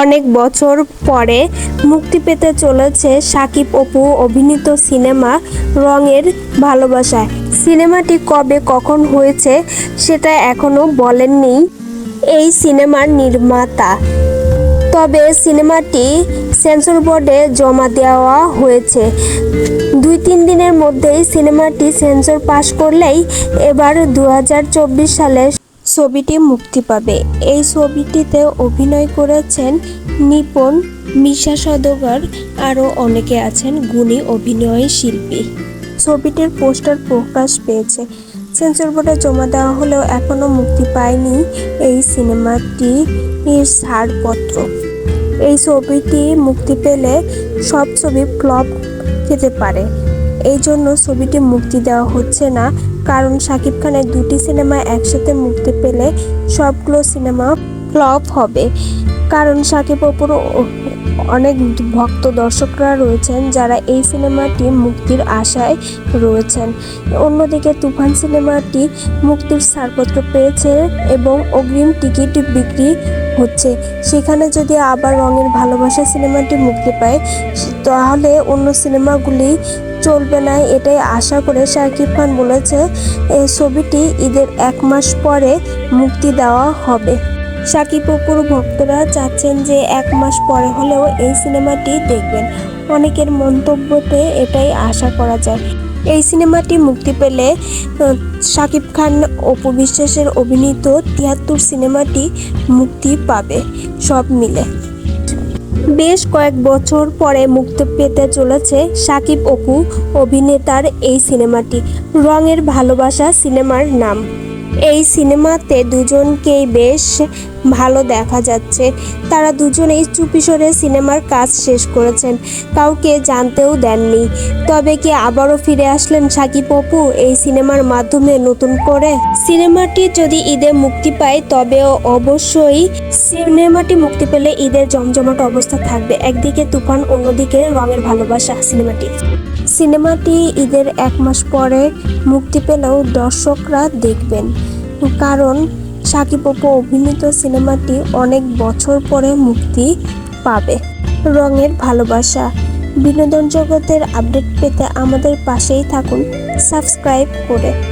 অনেক বছর পরে মুক্তি পেতে চলেছে সাকিব অপু অভিনীত সিনেমা রঙের ভালোবাসায়। সিনেমাটি কবে কখন হয়েছে সেটা এখনও বলেননি এই সিনেমার নির্মাতা। তবে সিনেমাটি সেন্সর বোর্ডে জমা দেওয়া হয়েছে। দুই তিন দিনের মধ্যেই সিনেমাটি সেন্সর পাশ করলেই এবার দু সালে ছবিটি মুক্তি পাবে। এই ছবিটিতে অভিনয় করেছেন নিপন মিশা সদগর আরও অনেকে আছেন গুণী অভিনয় শিল্পী। ছবিটির পোস্টার প্রকাশ পেয়েছে। সেন্সর বোর্ডে জমা দেওয়া হলেও এখনও মুক্তি পায়নি এই সিনেমাটির ছাড়পত্র। এই ছবিটি মুক্তি পেলে সব ছবি ফ্লপ খেতে পারে। এই জন্য ছবিটি মুক্তি দেওয়া হচ্ছে না, কারণ শাকিব খানের দুটি সিনেমা একসাথে মুক্তি পেলে সবগুলো সিনেমা ফ্লপ হবে। কারণ শাকিব অপুর অনেক ভক্ত দর্শকরা রয়েছেন যারা এই সিনেমাটি মুক্তির আশায় রয়েছেন। অন্যদিকে তুফান সিনেমাটি মুক্তির ছাড়পত্র পেয়েছে এবং অগ্রিম টিকিট বিক্রি হচ্ছে। সেখানে যদি আবার রঙের ভালোবাসা সিনেমাটি মুক্তি পায় তাহলে অন্য সিনেমাগুলি চলবে না, এটাই আশা করে শাকিব খান বলেছে। এই ছবিটি ঈদের এক মাস পরে মুক্তি দেওয়া হবে। শাকিব অপুর ভক্তরা চাচ্ছেন যে এক মাস পরে হলেও এই সিনেমাটি দেখবেন। অনেকের মন্তব্যতে এটাই আশা করা যায়। এই সিনেমাটি মুক্তি পেলে শাকিব খান অপু বিশ্বাসের অভিনীত তিয়াত্তর সিনেমাটি মুক্তি পাবে, সব মিলে। বেশ কয়েক বছর পরে মুক্তি পেতে চলেছে সাকিব অপু, অভিনেতার এই সিনেমাটি। রঙের ভালোবাসা সিনেমার নাম। এই সিনেমাতে দুজনকেই বেশ ভালো দেখা যাচ্ছে। তারা দুজনেই চুপিসরে সিনেমার কাজ শেষ করেছেন। কাউকে জানতেও দেননি। তবে কি আবারও ফিরে আসলেন সাকিব অপু এই সিনেমার মাধ্যমে নতুন করে? সিনেমাটি যদি ঈদে মুক্তি পায় তবে অবশ্যই সিনেমাটি মুক্তি পেলে ঈদের জমজমাট অবস্থা থাকবে। একদিকে তুফান, অন্যদিকে রঙের ভালোবাসা সিনেমাটি। সিনেমাটি ঈদের এক মাস পরে মুক্তি পেলেও দর্শকরা দেখবেন। কারণ সাকিব অপু অভিনীত সিনেমাটি অনেক বছর পরে মুক্তি পাবে। রঙের ভালোবাসা। বিনোদন জগতের আপডেট পেতে আমাদের পাশেই থাকুন। সাবস্ক্রাইব করে।